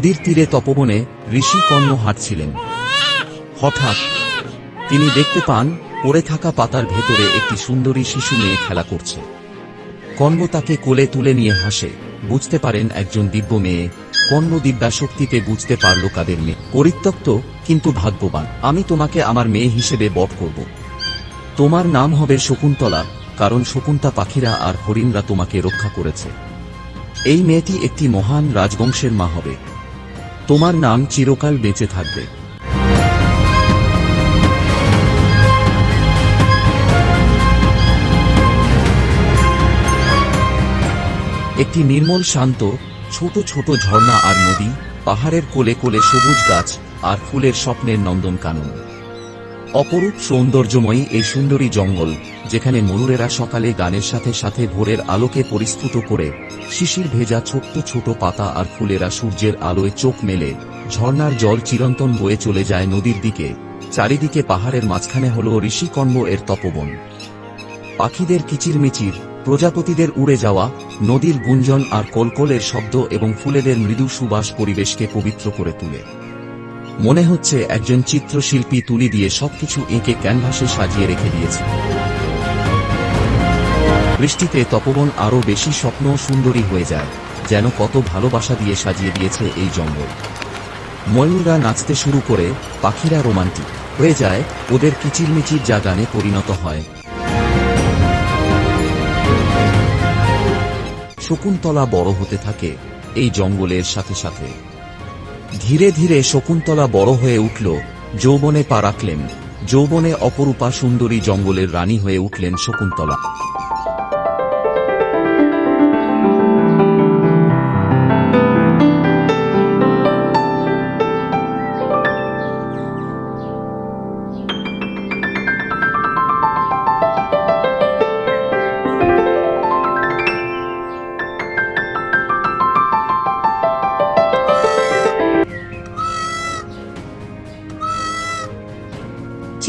নদীর তীরে তপবনে ঋষি কর্ণ হাঁটছিলেন। হঠাৎ তিনি দেখতে পান পড়ে থাকা পাতার ভেতরে একটি সুন্দরী শিশু মেয়ে খেলা করছে। কর্ণ তাকে কোলে তুলে নিয়ে হাসে। বুঝতে পারেন একজন দিব্য মেয়ে। কর্ণ দিব্যা শক্তিতে বুঝতে পারল কাদের মেয়ে। পরিত্যক্ত, কিন্তু ভাগ্যবান। আমি তোমাকে আমার মেয়ে হিসেবে বট করব। তোমার নাম হবে শকুন্তলা, কারণ শকুন্তা পাখিরা আর হরিণরা তোমাকে রক্ষা করেছে। এই মেয়েটি একটি মহান রাজবংশের মা হবে। তোমার নাম চিরকাল বেঁচে থাকবে। একটি নির্মল শান্ত, ছোট ছোট ঝর্ণা আর নদী, পাহাড়ের কোলে কোলে সবুজ গাছ আর ফুলের স্বপ্নের নন্দন নন্দনকানন। অপরূপ সৌন্দর্যময়ী এই সুন্দরী জঙ্গল, যেখানে ময়ূরেরা সকালে গানের সাথে সাথে ভোরের আলোকে পরিস্ফুট করে, শিশির ভেজা ছোট্ট ছোট পাতা আর ফুলেরা সূর্যের আলোয় চোখ মেলে, ঝর্ণার জল চিরন্তন বয়ে চলে যায় নদীর দিকে, চারিদিকে পাহাড়ের মাঝখানে হল ঋষিকর্ম এর তপবন। পাখিদের কিচিরমিচির, প্রজাপতিদের উড়ে যাওয়া, নদীর গুঞ্জন আর কলকলের শব্দ এবং ফুলেদের মৃদু সুবাস পরিবেশকে পবিত্র করে তোলে। মনে হচ্ছে একজন চিত্রশিল্পী তুলি দিয়ে সবকিছু এঁকে ক্যানভাসে সাজিয়ে রেখে দিয়েছে। বৃষ্টিতে তপবন আরও বেশি স্বপ্ন সুন্দরী হয়ে যায়, যেন কত ভালোবাসা দিয়ে সাজিয়ে দিয়েছে এই জঙ্গল। ময়ূররা নাচতে শুরু করে, পাখিরা রোমান্টিক হয়ে যায়, ওদের কিচিরমিচির যা গানে পরিণত হয়। শকুন্তলা বড় হতে থাকে এই জঙ্গলের সাথে সাথে। ধীরে ধীরে শকুন্তলা বড় হয়ে উঠল, যৌবনে পা রাখলেন, যৌবনে অপরূপা সুন্দরী জঙ্গলের রানী হয়ে উঠলেন শকুন্তলা।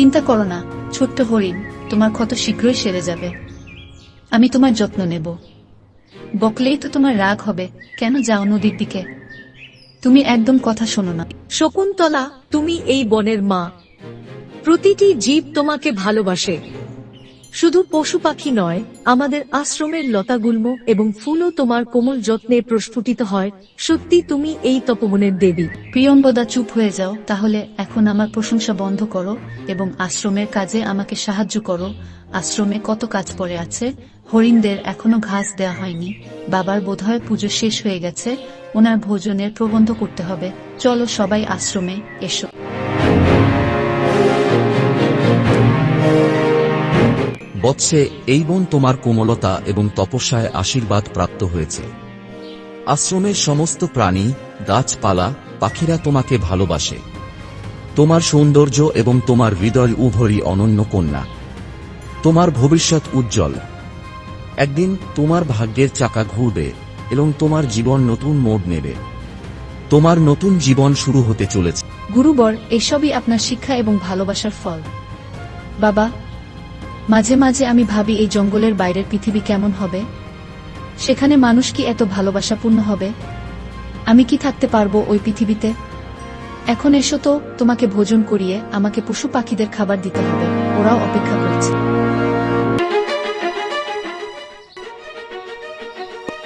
চিন্তা করো না, ছোট্ট হরিণ, তোমার ক্ষত শীঘ্রই সেরে যাবে। আমি তোমার যত্ন নেব। বকলেই তো তোমার রাগ হবে, কেন যাও নদীর দিকে? তুমি একদম কথা শোনো না। শকুন্তলা, তুমি এই বনের মা। প্রতিটি জীব তোমাকে ভালোবাসে। শুধু পশু পাখি নয়, আমাদের আশ্রমের লতাগুল্ম এবং ফুলও তোমার কোমল যত্নে প্রস্ফুটিত হয়। সত্যি তুমি এই তপবনের দেবী। প্রিয়ম্বদা চুপ হয়ে যাও, তাহলে এখন আমার প্রশংসা বন্ধ করো এবং আশ্রমের কাজে আমাকে সাহায্য করো। আশ্রমে কত কাজ পড়ে আছে, হরিণদের এখনও ঘাস দেয়া হয়নি। বাবার বোধহয় পুজো শেষ হয়ে গেছে, ওনার ভোজনের প্রবন্ধ করতে হবে। চলো সবাই আশ্রমে এসো। বৎসে এই বন তোমার কোমলতা এবং তপস্যায় আশীর্বাদ প্রাপ্ত হয়েছে। আশ্রমের সমস্ত প্রাণী, গাছপালা, পাখিরা তোমাকে ভালোবাসে। তোমার সৌন্দর্য এবং তোমার হৃদয় উভরই অনন্য কন্যা। তোমার ভবিষ্যৎ উজ্জ্বল। একদিন তোমার ভাগ্যের চাকা ঘুরবে এবং তোমার জীবন নতুন মোড় নেবে। তোমার নতুন জীবন শুরু হতে চলেছে। গুরুবর, এসবই আপনার শিক্ষা এবং ভালোবাসার ফল। বাবা মাঝে মাঝে আমি ভাবি এই জঙ্গলের বাইরের পৃথিবী কেমন হবে? সেখানে মানুষ কি এত ভালোবাসাপূর্ণ হবে? আমি কি থাকতে পারব ওই পৃথিবীতে? এখন এসো তো, তোমাকে ভোজন করিয়ে আমাকে পশু পাখিদের খাবার দিতে হবে। ওরাও অপেক্ষা করছে।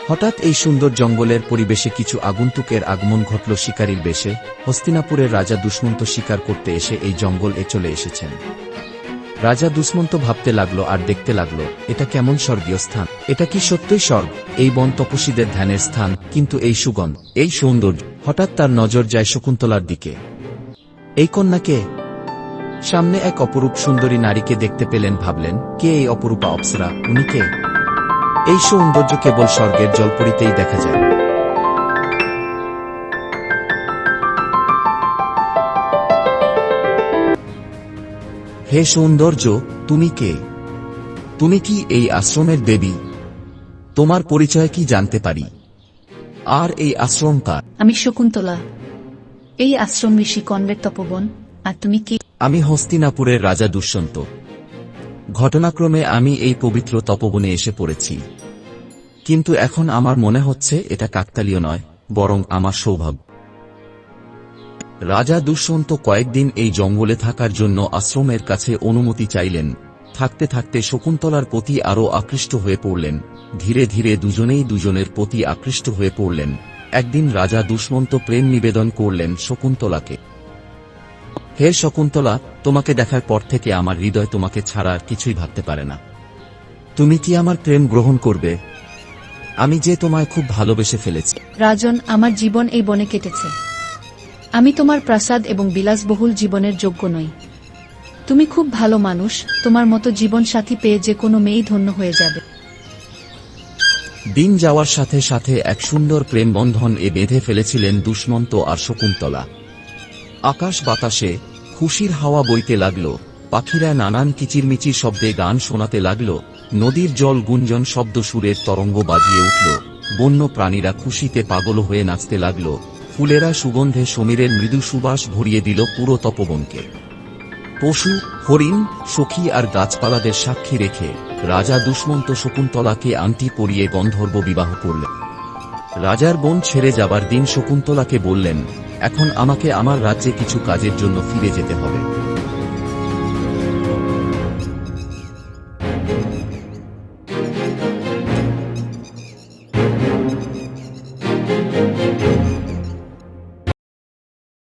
হঠাৎ এই সুন্দর জঙ্গলের পরিবেশে কিছু আগন্তুকের আগমন ঘটল শিকারীর বেশে। হস্তিনাপুরের রাজা দুষ্মন্ত শিকার করতে এসে এই জঙ্গল এ চলে এসেছেন। রাজা দুষ্মন্ত ভাবতে লাগল আর দেখতে লাগল, এটা কেমন স্বর্গীয় স্থান? এটা কি সত্যই স্বর্গ? এই বন তপস্বীদের ধ্যানের স্থান, কিন্তু এই সুগন্ধ, এই সৌন্দর্য, হঠাৎ তার নজর যায় শকুন্তলার দিকে। এই কন্যাকে সামনে এক অপরূপ সুন্দরী নারীকে দেখতে পেলেন, ভাবলেন, কে এই অপরূপা অপ্সরা? উনি কে? এই সৌন্দর্য কেবল স্বর্গের জলপরিতেই দেখা যায়। হে সৌন্দর্য তুমি কে? তুমি কি এই আশ্রমের দেবী? তোমার পরিচয় কি জানতে পারি? আর এই আশ্রম কার? আমি শকুন্তলা। এই আশ্রম ঋষি কনবের তপবন আর তুমি কি? আমি হস্তিনাপুরের রাজা দুষ্যন্ত। ঘটনাক্রমে আমি এই পবিত্র তপবনে এসে পড়েছি। কিন্তু এখন আমার মনে হচ্ছে এটা কাকতালীয় নয় বরং আমার সৌভাগ্য। রাজা দুষ্যন্ত কয়েকদিন এই জঙ্গলে থাকার জন্য আশ্রমের কাছে অনুমতি চাইলেন। থাকতে থাকতে শকুন্তলার প্রতি আরও আকৃষ্ট হয়ে পড়লেন। ধীরে ধীরে দুজনেই দুজনের প্রতি আকৃষ্ট হয়ে পড়লেন। একদিন রাজা দুষ্মন্ত প্রেম নিবেদন করলেন শকুন্তলাকে। হে শকুন্তলা, তোমাকে দেখার পর থেকে আমার হৃদয় তোমাকে ছাড়া আর কিছুই ভাবতে পারে না। তুমি কি আমার প্রেম গ্রহণ করবে? আমি যে তোমায় খুব ভালোবেসে ফেলেছি। রাজন, আমার জীবন এই বনে কেটেছে। আমি তোমার প্রাসাদ এবং বিলাসবহুল জীবনের যোগ্য নই। তুমি খুব ভালো মানুষ, তোমার মতো জীবন সাথী পেয়ে যে কোনো মেয়েই ধন্য হয়ে যাবে। দিন যাওয়ার সাথে সাথে এক সুন্দর প্রেম বন্ধন এ বেঁধে ফেলেছিলেন দুষ্মন্ত আর শকুন্তলা। আকাশ বাতাসে খুশির হাওয়া বইতে লাগল, পাখিরা নানান কিচিরমিচির শব্দে গান শোনাতে লাগল, নদীর জল গুঞ্জন শব্দ সুরের তরঙ্গ বাজিয়ে উঠল, বন্য প্রাণীরা খুশিতে পাগল হয়ে নাচতে লাগল ফুলেরা সুগন্ধে সমীরের মৃদু সুবাস ভরিয়ে দিল পুরো তপবনকে। পশু, হরিণ, সখী আর গাছপালাদের সাক্ষী রেখে রাজা দুষ্মন্ত শকুন্তলাকে আংটি পরিয়ে গন্ধর্ব বিবাহ করলেন। রাজার বোন ছেড়ে যাবার দিন শকুন্তলাকে বললেন, এখন আমাকে আমার রাজ্যে কিছু কাজের জন্য ফিরে যেতে হবে।